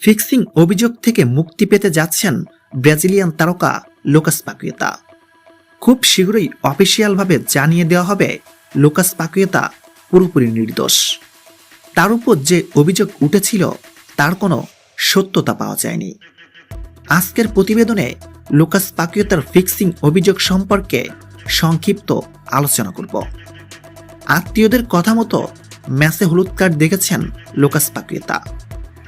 Fixing অভিযোগ থেকে মুক্তি পেতে যাচ্ছেন ব্রাজিলিয়ান তারকা লোকাস পাকুয়েতা। খুব শীঘ্রই অফিসিয়ালভাবে জানিয়ে দেওয়া হবে লোকাস পাকুয়েতা পুরোপুরি নির্দোষ। তার উপর যে অভিযোগ উঠেছিল, তার কোনো সত্যতা পাওয়া যায়নি। আজকের প্রতিবেদনে লোকাস পাকুয়েতার ফিক্সিং অভিযোগ সম্পর্কে সংক্ষিপ্ত আলোচনা করব। আত্মীয়দের কথা মতো ম্যাচে হলুদ কার্ড দেখেছেন লোকাস পাকুয়েতা।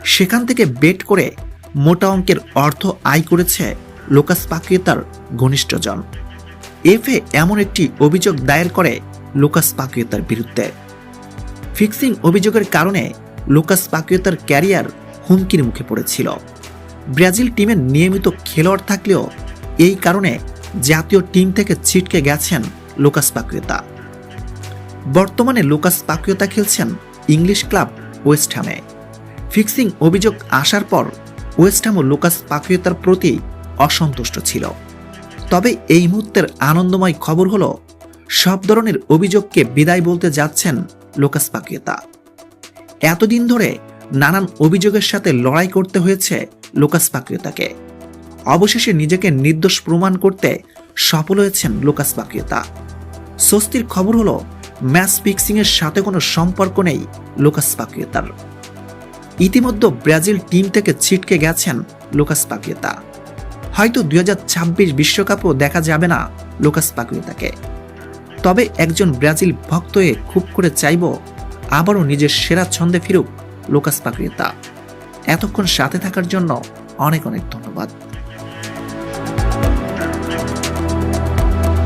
সেখান থেকে বেট করে মোটা অঙ্কের অর্থ আয় করেছে লোকাস পাকুয়েতার ঘনিষ্ঠজন। এফএ এমন একটি অভিযোগ দায়ের করে লোকাস পাকুয়েতার বিরুদ্ধে। ফিক্সিং অভিযোগের কারণে লোকাস পাকুয়েতার ক্যারিয়ার হুমকির মুখে পড়েছিল। ব্রাজিল টিমের নিয়মিত খেলোয়াড় থাকলেও এই কারণে জাতীয় টিম থেকে ছিটকে গেছেন লোকাস পাকুয়েতা বর্তমানে লোকাস পাকুয়েতা খেলছেন ইংলিশ ক্লাব ওয়েস্ট হ্যামে ফিক্সিং অভিযোগ আসার পর ওয়েস্ট ও লোকাস পাকুয়েতার প্রতি অসন্তুষ্ট ছিল। তবে এই মুহূর্তের আনন্দময় খবর হলো, সব ধরনের অভিযোগকে বিদায় বলতে যাচ্ছেন লোকাস পাকুয়েতা এতদিন ধরে নানান অভিযোগের সাথে লড়াই করতে হয়েছে লোকাস পাকুয়েতাকে অবশেষে নিজেকে নির্দোষ প্রমাণ করতে সফল হয়েছেন লোকাস পাকুয়েতা স্বস্তির খবর হলো, ম্যাচ ফিক্সিং এর সাথে কোনো সম্পর্ক নেই লোকাস পাকুয়েতার ইতিমধ্যে ব্রাজিল টিম থেকে ছিটকে গেছেন লোকাস পাকুয়েতা হয়তো দুই হাজার ছাব্বিশ বিশ্বকাপও দেখা যাবে না লোকাস পাকুয়েতাকে তবে একজন ব্রাজিল ভক্ত হয়ে খুব করে চাইব, আবারও নিজের সেরা ছন্দে ফিরুক লোকাস পাকুয়েতা এতক্ষণ সাথে থাকার জন্য অনেক অনেক ধন্যবাদ।